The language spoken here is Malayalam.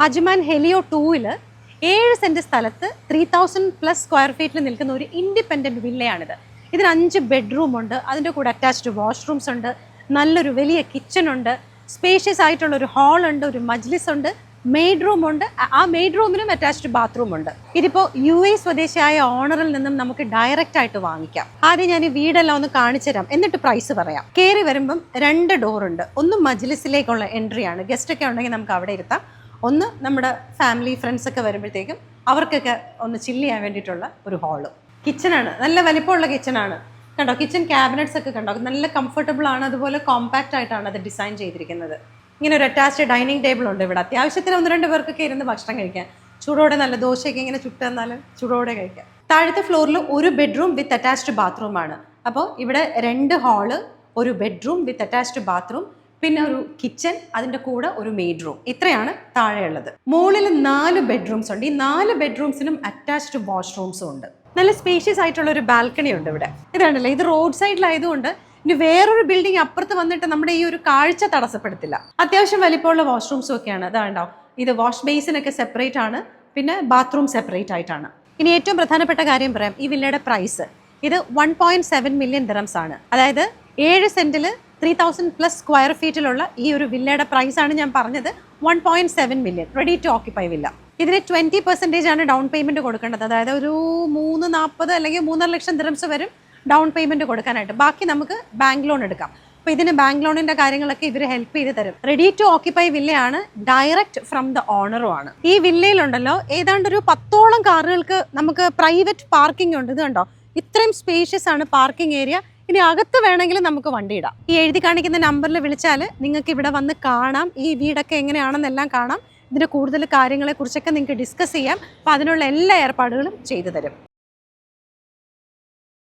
അജ്മാൻ ഹെലിയോ ടൂവിൽ ഏഴ് സെന്റ് സ്ഥലത്ത് ത്രീ തൗസൻഡ് പ്ലസ് സ്ക്വയർ ഫീറ്റിൽ നിൽക്കുന്ന ഒരു ഇൻഡിപെൻഡന്റ് വില്ലയാണിത് ഇതിന് അഞ്ച് ബെഡ്റൂം ഉണ്ട്. അതിന്റെ കൂടെ അറ്റാച്ച്ഡ് വാഷ്റൂംസ് ഉണ്ട്. നല്ലൊരു വലിയ കിച്ചൺ ഉണ്ട്. സ്പേഷ്യസ് ആയിട്ടുള്ള ഒരു ഹാൾ ഉണ്ട്. ഒരു മജ്ലിസ് ഉണ്ട്. മെയ്ഡ് റൂം ഉണ്ട്. ആ- മെയ്ഡ് റൂമിനും അറ്റാച്ച്ഡ് ബാത്റൂം ഉണ്ട്. ഇതിപ്പോൾ യു എ സ്വദേശിയായ ഓണറിൽ നിന്നും നമുക്ക് ഡയറക്റ്റ് ആയിട്ട് വാങ്ങിക്കാം. ആദ്യം ഞാൻ ഈ വീടെല്ലാം ഒന്ന് കാണിച്ചു തരാം. എന്നിട്ട് പ്രൈസ് പറയാം. കയറി വരുമ്പം രണ്ട് ഡോറുണ്ട് ഒന്ന് മജ്ലിസിലേക്കുള്ള എൻട്രി ആണ്. ഗസ്റ്റ് ഒക്കെ ഉണ്ടെങ്കിൽ നമുക്ക് അവിടെ ഇരുത്താം. ഒന്ന് നമ്മുടെ ഫാമിലി ഫ്രണ്ട്സ് ഒക്കെ വരുമ്പോഴത്തേക്കും അവർക്കൊക്കെ ഒന്ന് ചില്ല് ചെയ്യാൻ വേണ്ടിയിട്ടുള്ള ഒരു ഹാൾ കിച്ചണാണ് നല്ല വലിപ്പമുള്ള കിച്ചണാണ് കണ്ടോ? കിച്ചൺ ക്യാബിനറ്റ്സ് ഒക്കെ കണ്ടോ? നല്ല കംഫർട്ടബിൾ ആണ്. അതുപോലെ കോമ്പാക്റ്റ് ആയിട്ടാണ് അത് ഡിസൈൻ ചെയ്തിരിക്കുന്നത്. ഇങ്ങനെ ഒരു അറ്റാച്ച്ഡ് ഡൈനിങ് ടേബിൾ ഉണ്ട് ഇവിടെ. അത്യാവശ്യത്തിന് ഒന്ന് രണ്ട് പേർക്കൊക്കെ ഇരുന്ന് ഭക്ഷണം കഴിക്കാൻ ചൂടോടെ നല്ല ദോശയൊക്കെ ഇങ്ങനെ ചുട്ട് തന്നാലും ചൂടോടെ കഴിക്കാം. താഴത്തെ ഫ്ലോറിൽ ഒരു ബെഡ്റൂം വിത്ത് അറ്റാച്ച്ഡ് ബാത്റൂമാണ് അപ്പോൾ ഇവിടെ രണ്ട് ഹാൾ ഒരു ബെഡ്റൂം വിത്ത് അറ്റാച്ച്ഡ് ബാത്റൂം പിന്നെ ഒരു കിച്ചൺ അതിന്റെ കൂടെ ഒരു മെയ്ഡ് റൂം ഇത്രയാണ് താഴെയുള്ളത്. മുകളിൽ നാല് ബെഡ്റൂംസ് ഉണ്ട്. ഈ നാല് ബെഡ്റൂംസിനും അറ്റാച്ച്ഡ് വാഷ്റൂംസും ഉണ്ട്. നല്ല സ്പേഷ്യസ് ആയിട്ടുള്ള ഒരു ബാൽക്കണി ഉണ്ട് ഇവിടെ. ഇതാണല്ലേ ഇത് റോഡ് സൈഡിലായതുകൊണ്ട് ഇനി വേറൊരു ബിൽഡിംഗ് അപ്പുറത്ത് വന്നിട്ട് നമ്മുടെ ഈ ഒരു കാഴ്ച തടസ്സപ്പെടുത്തില്ല. അത്യാവശ്യം വലിപ്പമുള്ള വാഷ്റൂംസും ഒക്കെയാണ്. അതാണ്ടോ ഇത് വാഷ് ബേസിനൊക്കെ സെപ്പറേറ്റ് ആണ്. പിന്നെ ബാത്റൂം സെപ്പറേറ്റ് ആയിട്ടാണ്. ഇനി ഏറ്റവും പ്രധാനപ്പെട്ട കാര്യം പറയാം. ഈ വില്ലയുടെ പ്രൈസ് ഇത് one point seven million dirhams ആണ്. അതായത് ഏഴ് സെന്റിൽ ത്രീ തൗസൻഡ് പ്ലസ് സ്ക്വയർ ഫീറ്റിലുള്ള ഈ ഒരു വില്ലയുടെ പ്രൈസ് ആണ് ഞാൻ പറഞ്ഞത്. One point seven million ready to occupy villa ഇതിന് ട്വന്റി പെർസെന്റേജ് ആണ് ഡൗൺ പേയ്മെന്റ് കൊടുക്കേണ്ടത്. അതായത് ഒരു മൂന്ന് നാൽപ്പത് അല്ലെങ്കിൽ മൂന്നര ലക്ഷം ദിറംസ് വരും ഡൗൺ പേയ്മെന്റ് കൊടുക്കാനായിട്ട്. ബാക്കി നമുക്ക് ബാങ്ക് ലോൺ എടുക്കാം. അപ്പോൾ ഇതിന് ബാങ്ക് ലോണിന്റെ കാര്യങ്ങളൊക്കെ ഇവർ ഹെൽപ്പ് ചെയ്ത് തരും. റെഡി ടു ഓക്യുപ്പൈ വില്ലയാണ് ഡയറക്റ്റ് ഫ്രം ദ ഓണറും ആണ്. ഈ വില്ലയിലുണ്ടല്ലോ ഏതാണ്ട് ഒരു പത്തോളം കാറുകൾക്ക് നമുക്ക് പ്രൈവറ്റ് പാർക്കിംഗ് ഉണ്ട്. ഇത് കണ്ടോ? ഇത്രയും സ്പേഷ്യസ് ആണ് പാർക്കിംഗ് ഏരിയ ഇനി അകത്ത് വേണമെങ്കിൽ നമുക്ക് വണ്ടി ഇടാം. ഈ എഴുതി കാണിക്കുന്ന നമ്പറിൽ വിളിച്ചാൽ നിങ്ങൾക്ക് ഇവിടെ വന്ന് കാണാം. ഈ വീടൊക്കെ എങ്ങനെയാണെന്നെല്ലാം കാണാം. ഇതിന്റെ കൂടുതൽ കാര്യങ്ങളെക്കുറിച്ചൊക്കെ നിങ്ങൾക്ക് ഡിസ്കസ് ചെയ്യാം. അപ്പോൾ അതിനുള്ള എല്ലാ ഏർപ്പാടുകളും ചെയ്തു തരും.